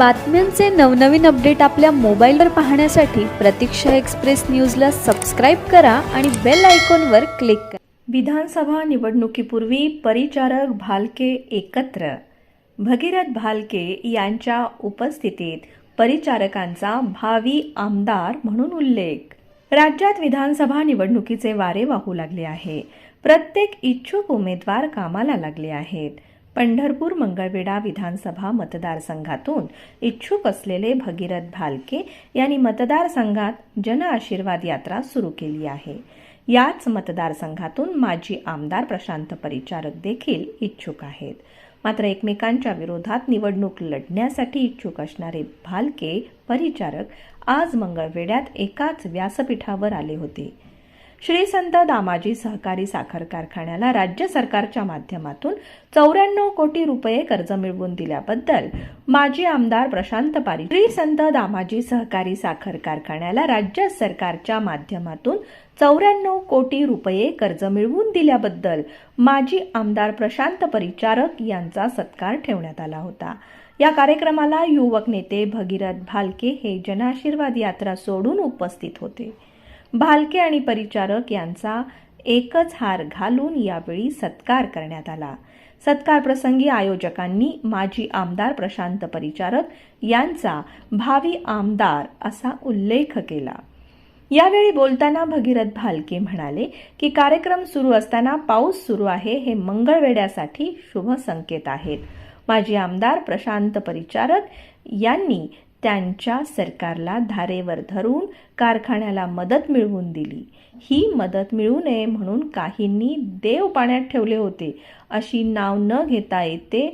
बातम्यांचे नवनवीन अपडेट आपल्या मोबाईलवर पाहण्यासाठी प्रतीक्षा एक्सप्रेस न्यूजला सबस्क्राईब करा आणि बेल आयकॉनवर क्लिक करा. विधानसभा निवडणुकीपूर्वी परिचारक भालके एकत्र. भगीरथ भालके यांच्या उपस्थितीत परिचारकांचा भावी आमदार म्हणून उल्लेख. राज्यात विधानसभा निवडणुकीचे वारे वाहू लागले आहे. प्रत्येक इच्छुक उमेदवार कामाला लागले आहेत. पंढरपूर मंगळवेढा विधानसभा मतदारसंघातून इच्छुक असलेले भगीरथ भालके यांनी मतदारसंघात जन आशीर्वाद यात्रा सुरू केली आहे. याच मतदारसंघातून माजी आमदार प्रशांत परिचारक देखील इच्छुक आहेत. मात्र एकमेकांच्या विरोधात निवडणूक लढण्यासाठी इच्छुक असणारे भालके परिचारक आज मंगळवेड्यात एकाच व्यासपीठावर आले होते. श्री संत दामाजी सहकारी साखर कारखान्याला राज्य सरकारच्या माध्यमातून चौऱ्याण्णव कोटी रुपये कर्ज मिळवून दिल्याबद्दल माजी आमदार प्रशांत पारी श्री संत दामाजी सहकारी साखर कारखान्याला राज्य सरकारच्या माध्यमातून चौऱ्याण्णव कोटी रुपये कर्ज मिळवून दिल्याबद्दल माजी आमदार प्रशांत परिचारक यांचा सत्कार ठेवण्यात आला होता. या कार्यक्रमाला युवक नेते भगीरथ भालके हे जनाशीर्वाद यात्रा सोडून उपस्थित होते. भालके आणि परिचारक यांचा एकच हार घालून यावेळी सत्कार करण्यात आला. सत्कार प्रसंगी आयोजकांनी माजी आमदार प्रशांत परिचारक यांचा भावी आमदार असा उल्लेख केला. यावेळी बोलताना भगीरथ भालके म्हणाले की कार्यक्रम सुरू असताना पाऊस सुरू आहे हे मंगळवेड्यासाठी शुभ संकेत आहेत. माजी आमदार प्रशांत परिचारक यांनी त्यांच्या सरकारला धारेवर धरून कारखान्याला मदत मिळवून दिली. ही मदत मिळू नये म्हणून काहींनी देव पाण्यात ठेवले होते अशी नाव न घेता येते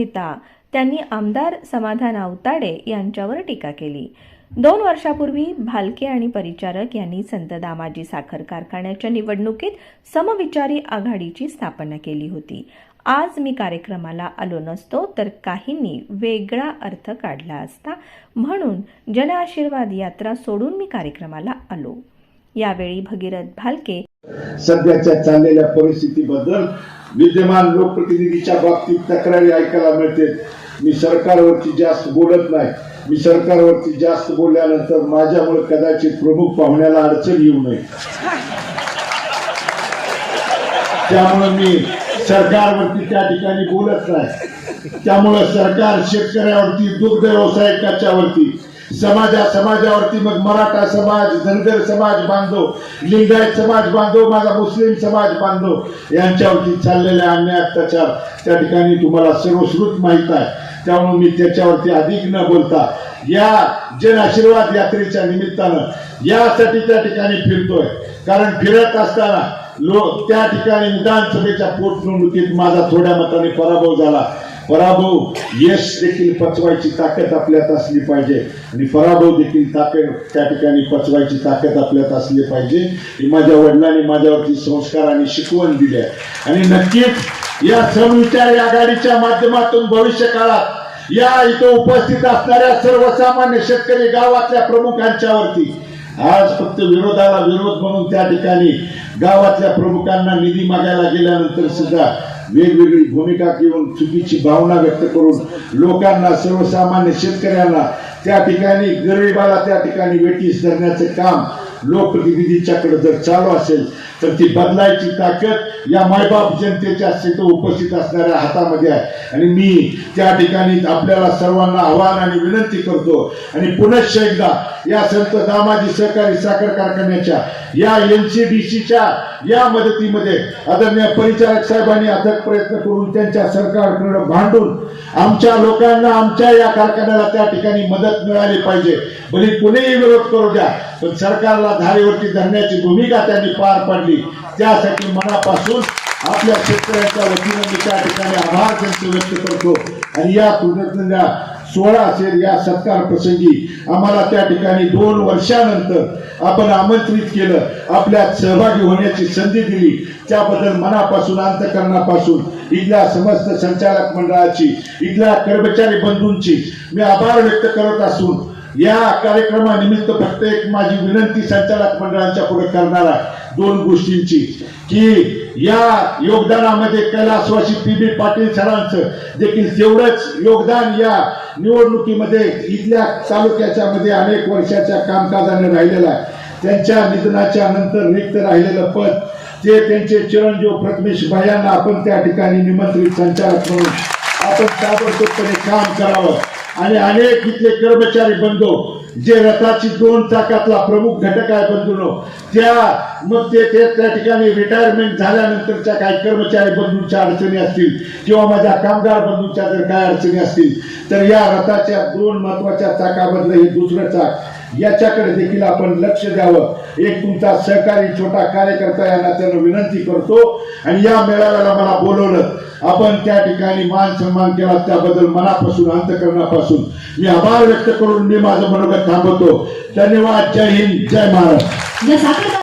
घेता त्यांनी आमदार समाधान आवताडे यांच्यावर टीका केली. दोन वर्षापूर्वी भालके आणि परिचारक यांनी संत दामाजी साखर कारखान्याच्या निवडणुकीत समविचारी आघाडीची स्थापना केली होती. आज मी कार्यक्रमाला आलो नसतो तर काहींनी वेगळा अर्थ काढला असता. म्हणून जनआशीर्वाद यात्रा सोडून मी कार्यक्रमाला आलो. यावेळी भगीरथ भालके सध्याच्या चाललेल्या परिस्थितीबद्दल विद्यमान लोकप्रतिनिधीच्या बाबतीत तक्रारी ऐकायला मिळते. मी सरकारवरती जास्त बोलत नाही. मी सरकारवरती जास्त बोलल्यानंतर माझ्यामुळे कदाचित प्रमुख पाहुण्याला अडचण येऊ नये. त्यामुळे मी सरकारवरती त्या ठिकाणी बोलत नाही. त्यामुळं सरकार शेतकऱ्यावरती दुग्ध व्यवसायकाच्यावरती समाजा समाजावरती मग मराठा समाज धनगर समाज बांधव लिंगायत समाज बांधव माझा मुस्लिम समाज बांधव यांच्यावरती चाललेले अन्याय अत्याचार त्या ठिकाणी तुम्हाला सर्वश्रुत माहीत आहे. त्यामुळे मी त्याच्यावरती अधिक न बोलता या जन आशीर्वाद यात्रेच्या निमित्तानं यासाठी त्या ठिकाणी फिरतोय. कारण फिरत असताना लोक त्या ठिकाणी विधानसभेच्या पोटनिवडणुकीत माझा थोड्या मताने पराभव झाला. पराभव यश देखील पचवायची ताकद आपल्यात असली पाहिजे. आणि पराभव देखील ताकद त्या ठिकाणी पचवायची ताकद आपल्यात असली पाहिजे. ही माझ्या वडिलांनी माझ्यावरती संस्कार आणि शिकवण दिली. आहे आणि नक्कीच या समविचारी आघाडीच्या माध्यमातून भविष्य काळात या इथं उपस्थित असणाऱ्या सर्वसामान्य शेतकरी गावातल्या प्रमुखांच्यावरती आज फक्त विरोधाला विरोध म्हणून त्या ठिकाणी गावातल्या प्रमुखांना निधी मागायला गेल्यानंतर सुद्धा वेगवेगळी भूमिका घेऊन चुकीची भावना व्यक्त करून लोकांना सर्वसामान्य शेतकऱ्यांना त्या ठिकाणी गरिबाला त्या ठिकाणी वेटीस धरण्याचे काम लोकप्रतिनिधींच्याकडे जर चालू असेल तर ती बदलायची ताकद या मायबाप जनतेच्या तिथं उपस्थित असणाऱ्या हातामध्ये आहे. आणि मी त्या ठिकाणी आपल्याला सर्वांना आव्हान आणि विनंती करतो आणि पुनश्च एकदा या संत दामाजी सहकारी साखर कारखान्याच्या या एन सी डी सीच्या या मदतीमध्ये आदरणीय परिचारक साहेबांनी अथक प्रयत्न करून त्यांच्या सरकारकडे भांडून आमच्या लोकांना आमच्या या कारखान्याला त्या ठिकाणी मदत मिळाली पाहिजे. भले कुणीही विरोध करू द्या पण सरकारला धारेवरती धरण्याची भूमिका त्यांनी पार पाडली. त्यासाठी मनापासून आपल्या शेतकऱ्यांच्या वतीनं मी त्या ठिकाणी आभार त्यांचे व्यक्त करतो. आणि या कृतज्ञ सोहळा असेल या सत्कार प्रसंगी आम्हाला त्या ठिकाणी दोन वर्षानंतर आपण आमंत्रित केलं आपल्यात सहभागी होण्याची संधी दिली. त्याबद्दल मनापासून अंतकरणापासून इथल्या समस्त संचालक मंडळाची इथल्या कर्मचारी बंधूंची मी आभार व्यक्त करत असून या कार्यक्रमानिमित्त फक्त एक माझी विनंती संचालक मंडळांच्या पुढे करणार आहे. दोन गोष्टींची की या योगदानामध्ये कैलासवासी पी बी पाटील सरांचं देखील तेवढंच योगदान या निवडणुकीमध्ये इथल्या तालुक्याच्या मध्ये अनेक वर्षाच्या कामकाजाने राहिलेलं आहे. त्यांच्या निधनाच्या नंतर रिक्त राहिलेलं पद ते त्यांचे चिरंजीव प्रथमेश भायांना आपण त्या ठिकाणी निमंत्रित संचालक म्हणून आपण ताबडतोबपणे काम करावं. आणि अनेक इथले कर्मचारी बंधू जे रथाची दोन चाकातला प्रमुख घटक आहे बंधूनो त्या मग ते ते त्या ठिकाणी रिटायरमेंट झाल्यानंतरच्या काही कर्मचारी बंधूंच्या अडचणी असतील किंवा माझ्या कामगार बंधूंच्या जर काय अडचणी असतील तर या रथाच्या दोन महत्त्वाच्या चाकामधलं हे दुसरं चाक याच्याकडे देखील आपण लक्ष द्यावं. एक तुमचा सहकारी छोटा कार्यकर्ता यांना त्यानं विनंती करतो आणि या मेळाव्याला मला बोलवलं. आपण त्या ठिकाणी मान सन्मान केला त्याबद्दल मनापासून अंतकरणापासून मी आभार व्यक्त करून मी माझं मनोगत थांबवतो. धन्यवाद. जय हिंद. जय महाराष्ट्र